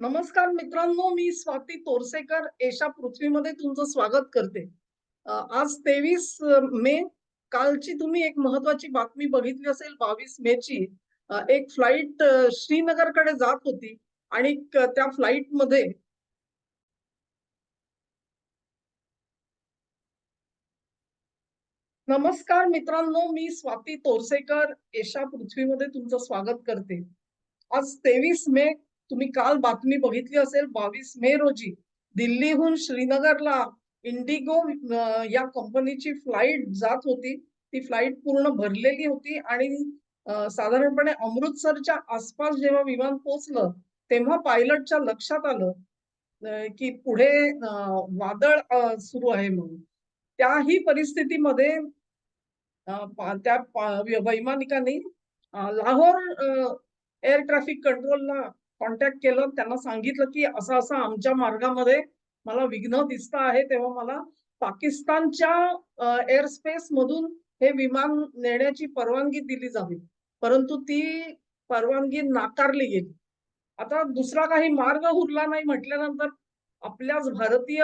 नमस्कार मित्रांनो मी स्वाती तोरसेकर. एशा पृथ्वीमध्ये तुमचं स्वागत करते. आज तेवीस मे. कालची तुम्ही एक महत्वाची बातमी बघितली असेल बावीस मे ची. एक फ्लाईट श्रीनगरकडे जात होती आणि त्या फ्लाईटमध्ये नमस्कार मित्रांनो मी स्वाती तोरसेकर. एशा पृथ्वीमध्ये तुमचं स्वागत करते. आज तेवीस मे. तुम्ही काल बातमी बघितली असेल बावीस मे रोजी दिल्लीहून श्रीनगरला इंडिगो या कंपनीची फ्लाईट जात होती. ती फ्लाईट पूर्ण भरलेली होती आणि साधारणपणे अमृतसरच्या आसपास जेव्हा विमान पोहोचलं तेव्हा पायलटच्या लक्षात आलं की पुढे वादळ सुरू आहे म्हणून. त्याही परिस्थितीमध्ये त्या वैमानिकांनी लाहोर एअर ट्रॅफिक कंट्रोलला कॉन्टॅक्ट केलं त्यांना सांगितलं की असं असं आमच्या मार्गामध्ये मला विघ्न दिसत आहे तेव्हा मला पाकिस्तानच्या एअर स्पेस मधून हे विमान नेण्याची परवानगी दिली जावी. परंतु ती परवानगी नाकारली गेली. आता दुसरा काही मार्ग उरला नाही म्हटल्यानंतर आपल्याच भारतीय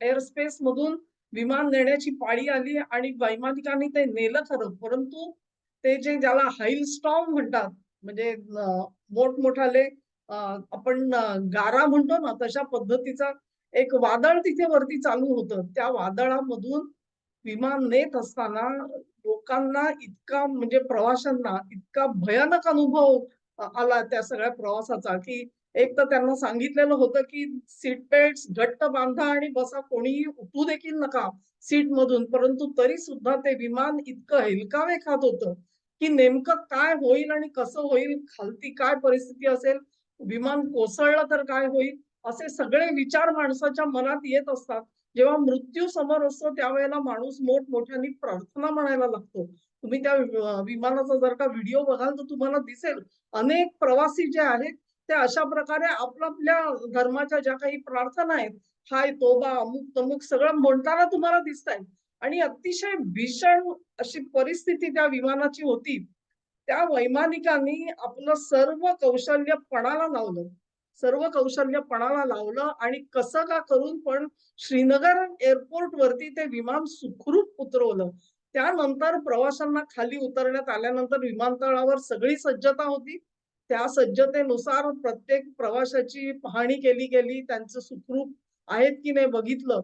एअर स्पेस मधून विमान नेण्याची पाळी आली आणि वैमानिकांनी ते नेलं खरं. परंतु ते जे ज्याला हाईल स्टॉम म्हणतात म्हणजे मोठमोठाले आपण गारा म्हणतो ना तशा पद्धतीचा एक वादळ तिथे वरती चालू होतं. त्या वादळामधून विमान नेत असताना लोकांना इतका म्हणजे प्रवाशांना इतका भयानक अनुभव आला त्या सगळ्या प्रवासाचा की एक तर त्यांना सांगितलेलं होतं की सीट बेल्ट घट्ट बांधा आणि बसा कोणीही उठू देखील नका सीट मधून परंतु तरी सुद्धा ते विमान इतकं हेलकावे खात होतं की नेमकं काय होईल आणि कसं होईल खालती काय परिस्थिती असेल विमान कोसळलं तर काय होईल? असे सगळे विचार माणसाच्या मनात येत असतात. जेव्हा मृत्यू समोर असतो त्यावेळेला माणूस मोठमोठ्याने प्रार्थना म्हणायला लागतो. तुम्ही त्या विमानाचा जर का व्हिडिओ बघाल तर तुम्हाला दिसेल अनेक प्रवासी जे आहेत ते अशा प्रकारे आपापल्या धर्माच्या ज्या काही प्रार्थना आहेत हाय तोबा अमुक तमुक सगळं म्हणताना तुम्हाला दिसत आहे आणि अतिशय भीषण अशी परिस्थिती त्या विमानाची होती. त्या वैमानिकांनी आपलं सर्व कौशल्य पणाला लावलं. सर्व कौशल्य पणाला लावलं आणि कसं का करून पण श्रीनगर एअरपोर्ट वरती ते विमान सुखरूप उतरवलं. त्यानंतर प्रवाशांना खाली उतरण्यात आल्यानंतर विमानतळावर सगळी सज्जता होती. त्या सज्जतेनुसार प्रत्येक प्रवाशाची पाहणी केली गेली. त्यांचं सुखरूप आहेत की नाही बघितलं.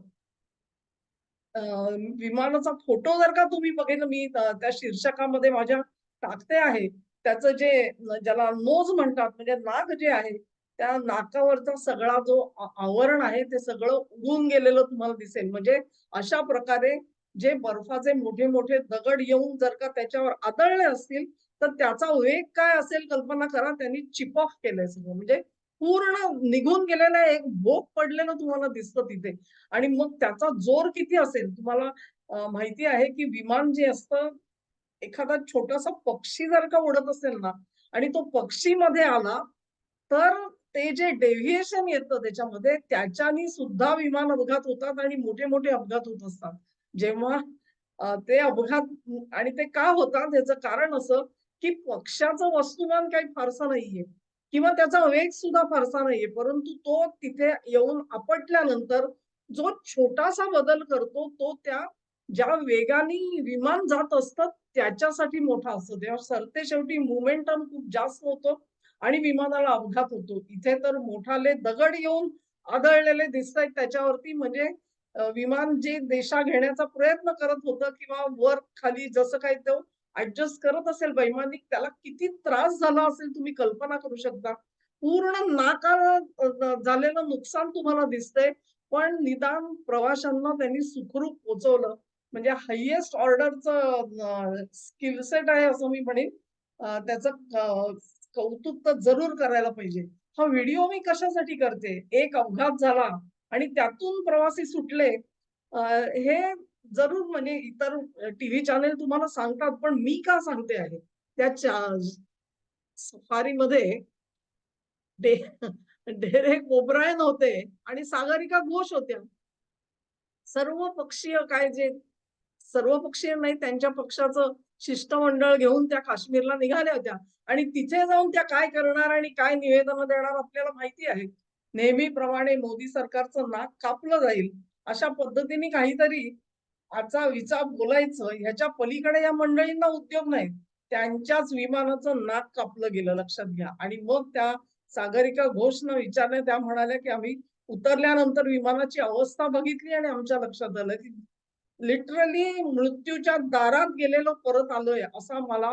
विमानाचा फोटो जर का तुम्ही बघितलं मी त्या शीर्षकामध्ये माझ्या टाकते आहे. त्याचं जे ज्याला नोज म्हणतात म्हणजे नाक जे आहे त्या नाकावरचा सगळा जो आवरण आहे ते सगळं उडून गेलेलं तुम्हाला दिसेल. म्हणजे अशा प्रकारे जे बर्फाचे मोठे मोठे दगड येऊन जर का त्याच्यावर आदळले असतील तर त्याचा वेग काय असेल कल्पना करा. त्यांनी चिप ऑफ केलंय सगळं. म्हणजे पूर्ण निघून गेलेलं एक भोग पडलेलं तुम्हाला दिसतं तिथे. आणि मग त्याचा जोर किती असेल? तुम्हाला माहिती आहे की विमान जे असतं एखादा छोटासा पक्षी जर का उडत असेल ना आणि तो पक्षी मध्ये आला तर ते जे डेव्हिएशन येतं त्याच्यामध्ये त्याच्यानी सुद्धा विमान अपघात होतात आणि मोठे मोठे अपघात होत असतात. जेव्हा ते अपघात आणि ते का होतात याचं कारण असं की पक्षाचं वस्तुमान काही फारसं नाहीये. किंवा त्याचा वेग सुद्धा फारसा नाहीये. परंतु तो तिथे येऊन आपटल्यानंतर जो छोटासा बदल करतो तो त्या ज्या वेगाने विमान जात असतात त्याच्यासाठी मोठा असतो. तेव्हा सरते शेवटी मोमेंटम खूप जास्त होतो आणि विमानाला अपघात होतो. इथे तर मोठाले दगड येऊन आदळलेले दिसत आहेत त्याच्यावरती म्हणजे विमान जे देशा घेण्याचा प्रयत्न करत होतं किंवा वर खाली जसं काही तो ऍडजस्ट करत असेल वैमानिक त्याला किती त्रास झाला असेल तुम्ही कल्पना करू शकता. पूर्ण नाकार झालेलं नुकसान तुम्हाला दिसतंय. पण निदान प्रवाशांना त्यांनी सुखरूप पोचवलं. म्हणजे हायएस्ट ऑर्डरचं स्किल सेट आहे असं मी म्हणेन. त्याचं कौतुक तर जरूर करायला पाहिजे. हा व्हिडिओ मी कशासाठी करते? एक अपघात झाला आणि त्यातून प्रवासी सुटले. हे जरूर म्हणजे इतर टीव्ही चॅनेल तुम्हाला सांगतात पण मी का सांगते आहे? त्या सफारीमध्ये डे डेरेक कोब्रायन होते आणि सागरिका घोष होत्या. सर्व पक्षीय काय जे सर्व पक्षीय नाही त्यांच्या पक्षाचं शिष्टमंडळ घेऊन त्या काश्मीरला निघाल्या होत्या. आणि तिथे जाऊन त्या काय करणार आणि काय निवेदन देणार आपल्याला माहिती आहे. नेहमीप्रमाणे मोदी सरकारचं नाक कापलं जाईल अशा पद्धतीने काहीतरी आजचा विचार बोलायचं ह्याच्या पलीकडे या मंडळींना उद्योग नाही. त्यांच्याच विमानाचं नाक कापलं गेलं लक्षात घ्या. आणि मग त्या सागरिका घोषनं विचारणे त्या म्हणाल्या की आम्ही उतरल्यानंतर विमानाची अवस्था बघितली आणि आमच्या लक्षात आलं की लिटरली मृत्यूच्या दारात गेलेलो परत आलोय असा मला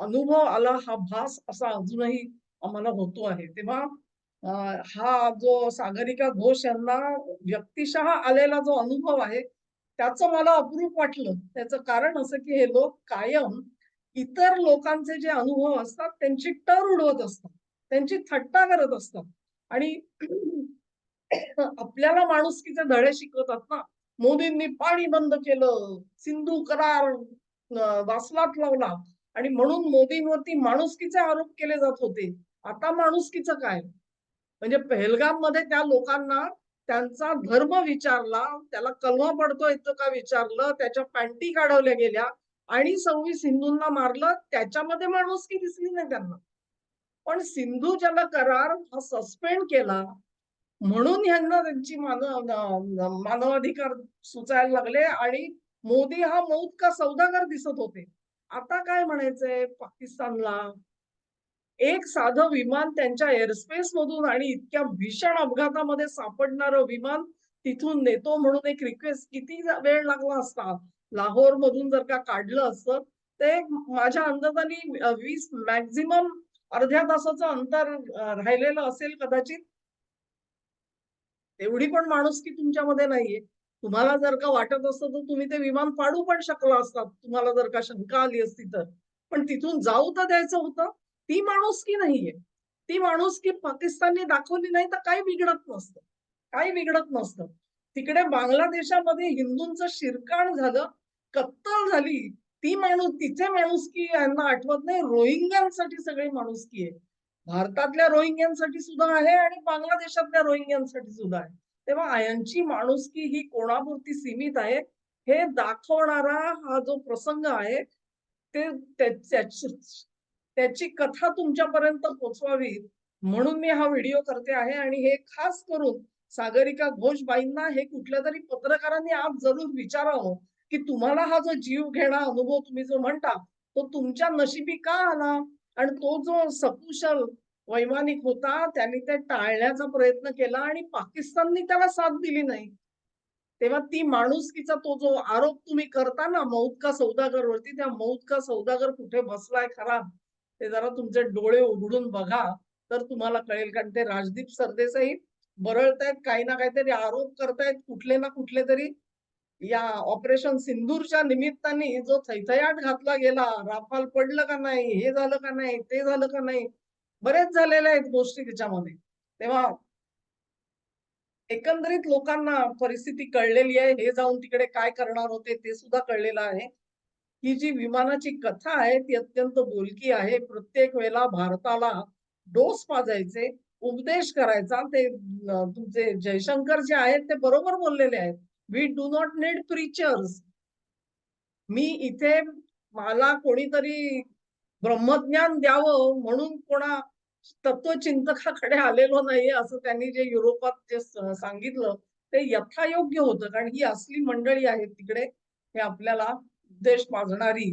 अनुभव आला हा भास असा अजूनही आम्हाला होतो आहे. तेव्हा हा जो सागरिका घोष यांना व्यक्तिशः आलेला जो अनुभव आहे त्याचं मला अप्रूप वाटलं. त्याचं कारण असं की हे लोक कायम इतर लोकांचे जे अनुभव असतात त्यांची टर उडवत असतात. त्यांची थट्टा करत असतात. आणि आपल्याला माणुसकीचे धडे शिकवतात ना मोदींनी पाणी बंद केलं सिंधू करार वासलात लावला. आणि म्हणून मोदींवरती माणुसकीचे आरोप केले जात होते. आता माणुसकीचं काय? म्हणजे पहलगाममध्ये त्या लोकांना त्यांचा धर्म विचारला त्याला कलमा पडतो येतो का विचारलं त्याच्या पॅन्टी काढवल्या गेल्या आणि सव्वीस हिंदूंना मारलं त्याच्यामध्ये माणुसकी दिसली नाही त्यांना. पण सिंधू जल करार हा सस्पेंड केला म्हणून ह्यांना त्यांची मानव मानवाधिकार सुचायला लागले आणि मोदी हा मौत का सौदागर दिसत होते. आता काय म्हणायचंय पाकिस्तानला? एक साधं विमान त्यांच्या एअरस्पेस मधून आणि इतक्या भीषण अपघातामध्ये सापडणारं विमान तिथून नेतो म्हणून एक रिक्वेस्ट किती वेळ लागला असता? लाहोर मधून जर का काढलं असतं ते माझ्या अंदाजाने वीस मॅक्झिमम अर्ध्या तासाचं अंतर राहिलेलं असेल कदाचित. एवढी पण माणुसकी तुमच्यामध्ये नाहीये. तुम्हाला जर का वाटत असतं तर तुम्ही ते विमान पाडू पण शकला असतात तुम्हाला जर का शंका आली असती तर. पण तिथून जाऊ तर द्यायचं होतं. ती माणूस की नाहीये? ती माणूस की पाकिस्तानने दाखवली नाही तर काही बिघडत नसतं. काही बिघडत नसतं. तिकडे बांगलादेशामध्ये हिंदूंचं शिरकाण झालं कत्तल झाली. ती माणूस तिचे माणुसकी यांना आठवत नाही. रोहिंग्यांसाठी सगळी माणुसकी आहे. भारतातल्या रोहिंग्यांसाठी सुद्धा आहे आणि बांगलादेशातल्या रोहिंग्यांसाठी सुद्धा आहे. तेव्हा यांची माणुसकी ही कोणापुरती सीमित आहे हे दाखवणारा हा जो प्रसंग आहे ते त्याची त्याची कथा तुमच्यापर्यंत पोचवावी म्हणून मी हा व्हिडिओ करते आहे. आणि हे खास करून सागरिका घोषबाईंना हे कुठल्या तरी पत्रकारांनी आज जरूर विचारावं की तुम्हाला हा जो जीव घेणा अनुभव तुम्ही जो म्हणता तो तुमच्या नशिबी का आला? आणि तो जो सकुशल वैमानिक होता त्यांनी ते टाळण्याचा प्रयत्न केला आणि पाकिस्तानने त्याला साथ दिली नाही. तेव्हा ती माणुसकीचा तो जो आरोप तुम्ही करता ना मौत का सौदागर वरती त्या मौत का सौदागर कुठे बसलाय खरा ते जरा तुमचे डोळे उघडून बघा तर तुम्हाला कळेल. कारण ते राजदीप सरदेसाई बरळतायत काही ना काहीतरी आरोप करतायत कुठले ना कुठले तरी या ऑपरेशन सिंदूरच्या निमित्ताने जो थैथयाट घातला गेला राफाल पडलं का नाही हे झालं का नाही ते झालं का नाही बरेच झालेल्या आहेत गोष्टी त्याच्यामध्ये तेव्हा एकंदरीत लोकांना परिस्थिती कळलेली आहे हे जाऊन तिकडे काय करणार होते ते सुद्धा कळलेलं आहे. ही जी विमानाची कथा आहे ती अत्यंत बोलकी आहे. प्रत्येक वेळेला भारताला डोस पाजायचे उपदेश करायचा. ते तुमचे जयशंकर जे आहेत ते बरोबर बोललेले आहेत. We do not need preachers मी इथे मला कोणीतरी ब्रह्मज्ञान द्यावं म्हणून कोणा तत्वचिंतकाकडे आलेलो नाहीये असं त्यांनी जे युरोपात जे सांगितलं ते यथायोग्य होतं. कारण ही असली मंडळी आहेत तिकडे हे आपल्याला उपदेश पाजणारी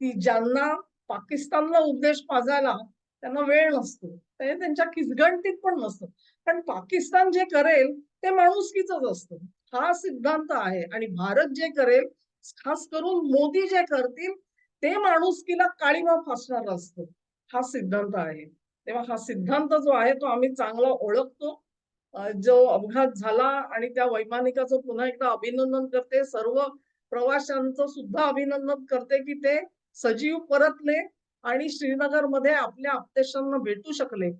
की ज्यांना पाकिस्तानला उपदेश पाजायला त्यांना वेळ नसतो. ते त्यांच्या किसगणतीत पण नसतं. पण पाकिस्तान जे करेल ते माणुसकीच असतं. हा सिद्धांत आहे. आणि भारत जे करेल खास करून मोदी जे करतील ते माणुसकीला काळीमा फासणार असतो. हा सिद्धांत आहे. तेव्हा हा सिद्धांत जो आहे तो आम्ही चांगला ओळखतो. जो अपघात झाला आणि त्या वैमानिकाचं पुन्हा एकदा अभिनंदन करते. सर्व प्रवाशांचं सुद्धा अभिनंदन करते की ते सजीव परतले आणि श्रीनगरमध्ये आपल्या आपतेशांना भेटू शकले.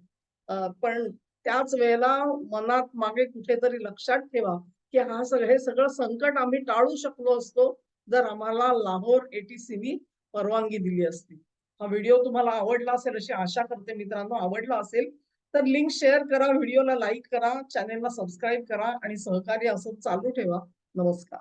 पण त्याच वेळेला मनात मागे कुठेतरी लक्षात ठेवा. की हा सगळं हे सगळं संकट आम्ही टाळू शकलो असतो जर आम्हाला लाहोर एटीसीनी परवानगी दिली असती. हा व्हिडिओ तुम्हाला आवडला असेल अशी आशा करते मित्रांनो आवडला असेल तर लिंक शेअर करा व्हिडिओला लाईक करा चॅनेलला सबस्क्राईब करा आणि सहकार्य असं चालू ठेवा. नमस्कार.